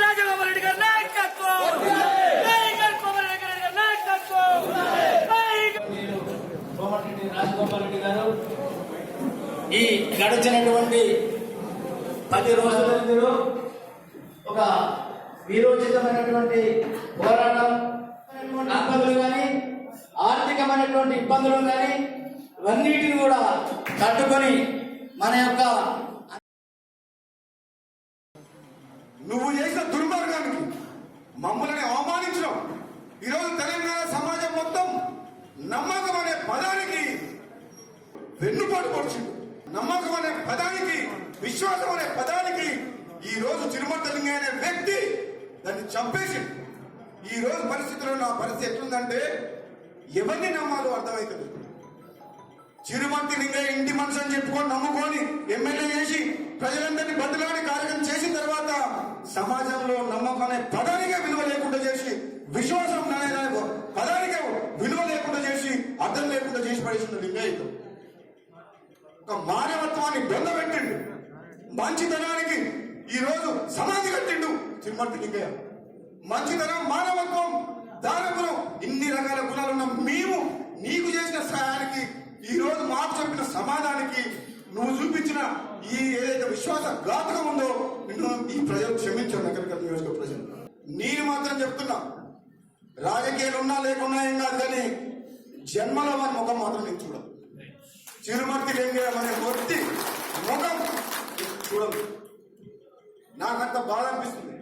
రాజగోపాల్ రెడ్డి నాయకత్వం. రాజగోపాల్ రెడ్డి గారు ఈ గడిచినటువంటి పది రోజుల ఒక వీరోచితమైనటువంటి పోరాటం ఇబ్బందులు కానీ ఆర్థికమైనటువంటి ఇబ్బందులు కానీ ఇవన్నిటిని కూడా తట్టుకొని మన యొక్క నువ్వు చేసిన దుర్మార్గానికి మమ్మల్ని అవమానించడం ఈరోజు తెలంగాణ సమాజం మొత్తం నమ్మకం అనే పదానికి వెన్నుపాటు పొడిచిండు నమ్మకం అనే పదానికి విశ్వాసం అనే పదానికి ఈ రోజు చిరుమర్తలింగ అనే వ్యక్తి దాన్ని చంపేసి ఈ రోజు పరిస్థితుల్లో నా పరిస్థితి ఎట్లుందంటే ఎవరిని నమ్మాలో అర్థమవుతుంది చిరుమంతి లింగయ్య ఇంటి మనసు అని చెప్పుకొని నమ్ముకొని ఎమ్మెల్యే చేసి ప్రజలందరినీ బదులాడి కార్యక్రమం చేసిన తర్వాత సమాజంలో నమ్మకం అనే పదానికే విలువ లేకుండా చేసి విశ్వాసం అనే పదానికే విలువ లేకుండా చేసి అర్థం లేకుండా చేసి పడేసిన లింగయ్యతో ఒక మానవత్వాన్ని బెందబెట్టిండు మంచితనానికి ఈ రోజు సమాధి కట్టిండు తిరుమర్తి లింగయ్య. మంచితనం మానవత్వం దానగుణం ఇన్ని నువ్వు చూపించిన ఈ ఏదైతే విశ్వాస ఘాతకం ఉందో నిన్ను ఈ ప్రజలు క్షమించారు నగరకల్ నియోజక ప్రజలు. నేను మాత్రం చెప్తున్నా రాజకీయాలు ఉన్నా లేకున్నా ఏం కాదు కానీ జన్మలో వారి ముఖం మాత్రం నేను చూడదు చిరుమర్తి ఏం అనే వ్యక్తి ముఖం చూడదు నాకంత బాధ అనిపిస్తుంది.